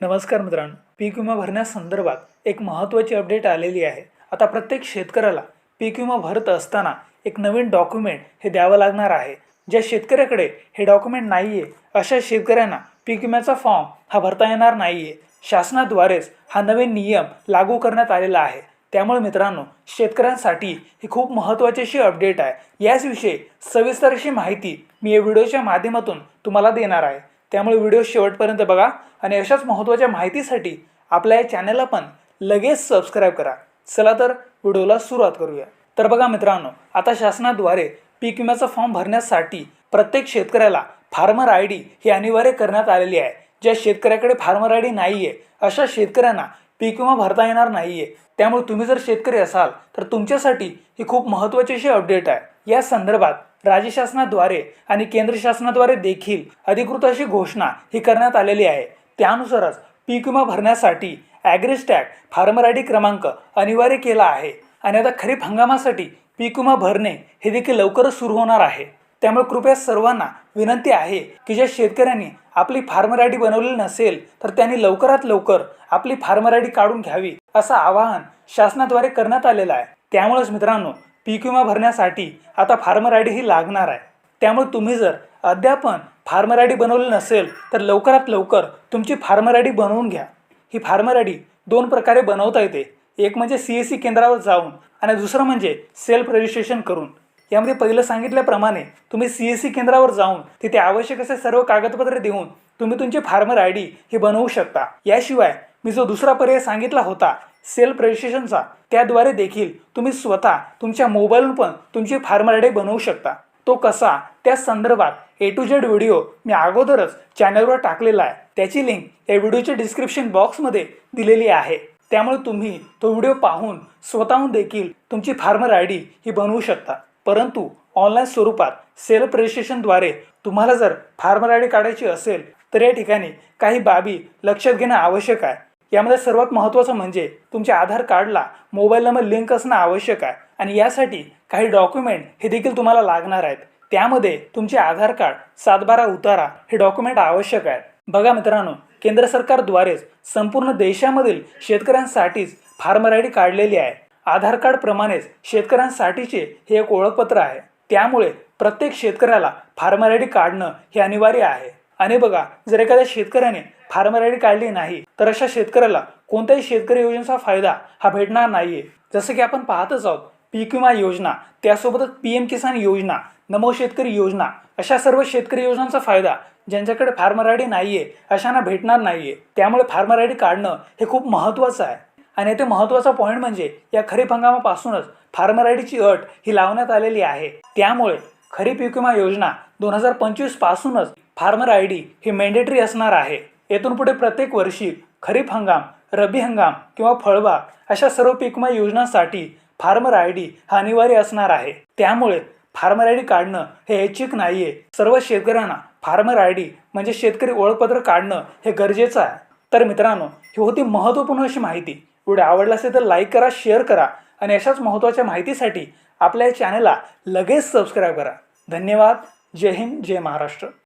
नमस्कार मित्रांनो. पीक विमा भरण्यासंदर्भात एक महत्त्वाची अपडेट आलेली आहे. आता प्रत्येक शेतकऱ्याला पीक विमा भरत असताना एक नवीन डॉक्युमेंट हे द्यावं लागणार आहे. ज्या शेतकऱ्याकडे हे डॉक्युमेंट नाही आहे अशा शेतकऱ्यांना पीक विम्याचा फॉर्म हा भरता येणार नाही आहे शासनाद्वारेच हा नवीन नियम लागू करण्यात आलेला आहे. त्यामुळे मित्रांनो शेतकऱ्यांसाठी ही खूप महत्त्वाची अशी अपडेट आहे. याचविषयी सविस्तर अशी माहिती मी या व्हिडिओच्या माध्यमातून तुम्हाला देणार आहे. त्यामुळे व्हिडिओ शेवटपर्यंत बघा आणि अशाच महत्त्वाच्या माहितीसाठी आपल्या या चॅनलला पण लगेच सबस्क्राईब करा. चला तर व्हिडिओला सुरुवात करूया. तर बघा मित्रांनो आता शासनाद्वारे पीक विम्याचा फॉर्म भरण्यासाठी प्रत्येक शेतकऱ्याला फार्मर आय डी ही अनिवार्य करण्यात आलेली आहे. ज्या शेतकऱ्याकडे फार्मर आय डी नाही आहे अशा शेतकऱ्यांना पीक विमा भरता येणार नाही आहे त्यामुळे तुम्ही जर शेतकरी असाल तर तुमच्यासाठी ही खूप महत्त्वाची अशी अपडेट आहे. या संदर्भात राज्य शासनाद्वारे आणि केंद्र शासनाद्वारे देखील अधिकृत अशी घोषणा ही करण्यात आलेली आहे. त्यानुसारच पीक विमा भरण्यासाठी ॲग्रिस्टॅग फार्मर आय डी क्रमांक अनिवार्य केला आहे आणि आता खरीप हंगामासाठी पीक विमा भरणे हे देखील लवकरच सुरू होणार आहे. त्यामुळे कृपया सर्वांना विनंती आहे की ज्या शेतकऱ्यांनी आपली फार्मर आय डी बनवलेली नसेल तर त्यांनी लवकरात लवकर आपली फार्मर आय डी काढून घ्यावी असं आवाहन शासनाद्वारे करण्यात आलेलं आहे. त्यामुळेच मित्रांनो पीक विमा भरण्यासाठी आता फार्मर आय डी ही लागणार आहे. त्यामुळे तुम्ही जर अद्यापन फार्मर आय डी बनवली नसेल तर लवकरात लवकर तुमची फार्मर आय डी बनवून घ्या. ही फार्मर आय डी दोन प्रकारे बनवता येते. एक म्हणजे सी एस सी केंद्रावर जाऊन आणि दुसरं म्हणजे सेल्फ रजिस्ट्रेशन करून. यामध्ये पहिलं सांगितल्याप्रमाणे तुम्ही सी एस सी केंद्रावर जाऊन तिथे आवश्यक असे सर्व कागदपत्रे देऊन तुम्ही तुमची फार्मर आय डी ही बनवू शकता. याशिवाय मी जो दुसरा पर्याय सांगितला होता सेल्फ रजिस्ट्रेशनचा. त्याद्वारे देखील तुम्ही स्वतः तुमच्या मोबाईलवर पण तुमची फार्मर आय डी बनवू शकता. तो कसा? त्या संदर्भात ए टू जेड व्हिडिओ मी अगोदरच चॅनलवर टाकलेला आहे. त्याची लिंक या व्हिडिओच्या डिस्क्रिप्शन बॉक्समध्ये दिलेली आहे. त्यामुळे तुम्ही तो व्हिडिओ पाहून स्वतःहून देखील तुमची फार्मर आय डी ही बनवू शकता. परंतु ऑनलाईन स्वरूपात सेल्फ रजिस्ट्रेशनद्वारे तुम्हाला जर फार्मर आय डी काढायची असेल तर या ठिकाणी काही बाबी लक्षात घेणं आवश्यक आहे. यामध्ये सर्वात महत्त्वाचं म्हणजे तुमच्या आधार कार्डला मोबाईल नंबर लिंक असणं आवश्यक आहे. आणि यासाठी काही डॉक्युमेंट हे देखील तुम्हाला लागणार आहेत. त्यामध्ये तुमचे आधार कार्ड सातबारा उतारा हे डॉक्युमेंट आवश्यक आहेत. बघा मित्रांनो केंद्र सरकारद्वारेच संपूर्ण देशामधील शेतकऱ्यांसाठीच फार्मर आय डी काढलेली आहे. आधार कार्ड प्रमाणेच शेतकऱ्यांसाठीचे हे एक ओळखपत्र आहे. त्यामुळे प्रत्येक शेतकऱ्याला फार्मर आय डी काढणं हे अनिवार्य आहे. आणि बघा जर एखाद्या शेतकऱ्याने फार्मर आय डी काढली नाही तर अशा शेतकऱ्याला कोणत्याही शेतकरी योजनेचा फायदा हा भेटणार नाहीये. जसं की आपण पाहतच आहोत पीक विमा योजना त्यासोबतच पी एम किसान योजना नमो शेतकरी योजना अशा सर्व शेतकरी योजनांचा फायदा ज्यांच्याकडे फार्मर आय डी नाहीये अशांना भेटणार नाहीये. त्यामुळे फार्मर आय डी काढणं हे खूप महत्त्वाचं आहे. आणि येथे महत्त्वाचा पॉईंट म्हणजे या खरीप हंगामापासूनच फार्मर आय डीची अट ही लावण्यात आलेली आहे. त्यामुळे खरीप पीक विमा योजना दोन हजार पंचवीस पासूनच फार्मर आय डी ही मॅन्डेटरी असणार आहे. येथून पुढे प्रत्येक वर्षी खरीप हंगाम रब्बी हंगाम किंवा फळबाग अशा सर्व पीकमा योजनांसाठी फार्मर आय डी हा अनिवार्य असणार आहे. त्यामुळे फार्मर आय डी काढणं हे ऐच्छिक नाहीये. सर्व शेतकऱ्यांना फार्मर आय डी म्हणजे शेतकरी ओळखपत्र काढणं हे गरजेचं आहे. तर मित्रांनो ही होती महत्त्वपूर्ण अशी माहिती. व्हिडिओ आवडला असेल तर लाईक करा शेअर करा आणि अशाच महत्त्वाच्या माहितीसाठी आपल्या या चॅनलला लगेच सबस्क्राईब करा. धन्यवाद. जय हिंद जय महाराष्ट्र.